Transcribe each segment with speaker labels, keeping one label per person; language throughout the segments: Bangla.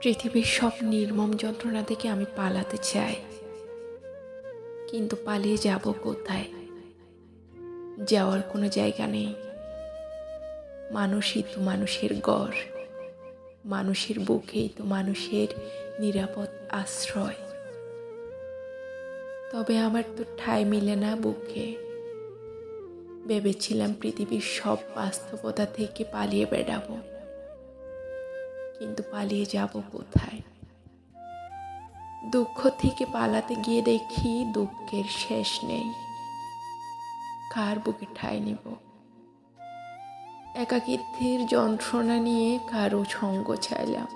Speaker 1: পৃথিবীর সব নির্মম যন্ত্রণা থেকে আমি পালাতে চাই। কিন্তু পালিয়ে যাব কোথায়? যাওয়ার কোনো জায়গা নেই। মানুষই তো মানুষের গড়। মানুষের বুকেই তো মানুষের নিরাপদ আশ্রয়। তবে আমার তো ঠাঁই মিলে না বুকে। ভেবেছিলাম পৃথিবীর সব বাস্তবতা থেকে পালিয়ে বেড়াবো। কিন্তু পালিয়ে যাব কোথায়? দুঃখ থেকে পালাতে গিয়ে দেখি দুঃখের শেষ নেই। কার বুকে ঠাই নিব? একাকিত্বের যন্ত্রণা নিয়ে কারও সঙ্গ চাইলাম।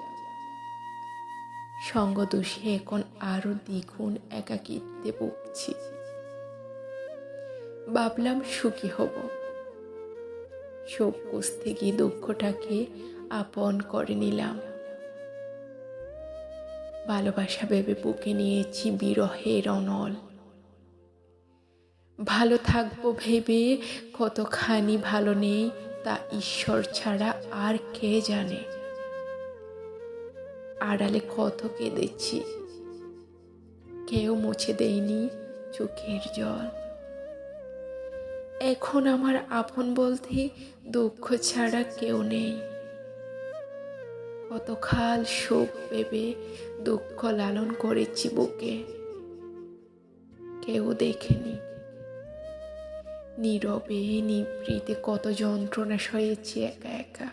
Speaker 1: সঙ্গ দোষে এখন আরও দ্বিগুণ একাকিত্বে ভুগছি। ভাবলাম সুখী হব। সুখ খুঁজতে গিয়ে দুঃখটাকে আপন করে নিলাম। ভালোবাসা ভেবে বুকে নিয়েছি বিরহের অনল। ভালো থাকব ভেবে কতখানি ভালো নেই তা ঈশ্বর ছাড়া আর কে জানে। আড়ালে কত কেঁদেছি, কেউ মুছে দেয়নি চোখের জল। এখন আমার আপন বলতে দুঃখ ছাড়া কেউ নেই। কত খাল শোক ভেবে দুঃখ লালন করেছি বুকে। কেউ দেখেনি। নীরবে নিবৃতে কত যন্ত্রণা সয়েছি একা একা।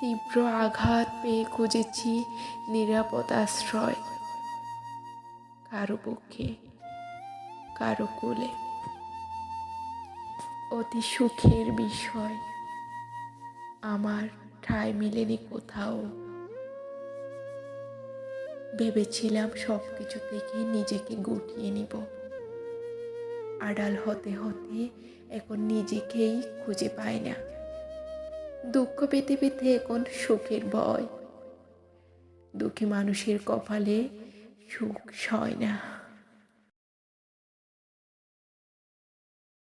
Speaker 1: তীব্র আঘাত পেয়ে খুঁজেছি নিরাপদ আশ্রয়। কারও বুকে, কারও কোলে। অতি সুখের বিষয় আমার ঠাঁই মিলেনি কোথাও। ভেবেছিলাম সব কিছু থেকে নিজেকে গুটিয়ে নিব। আড়াল হতে হতে এখন নিজেকেই খুঁজে পাই না। দুঃখ পেতে পেতে এখন সুখের ভয়। দুঃখী মানুষের কপালে সুখ সয় না।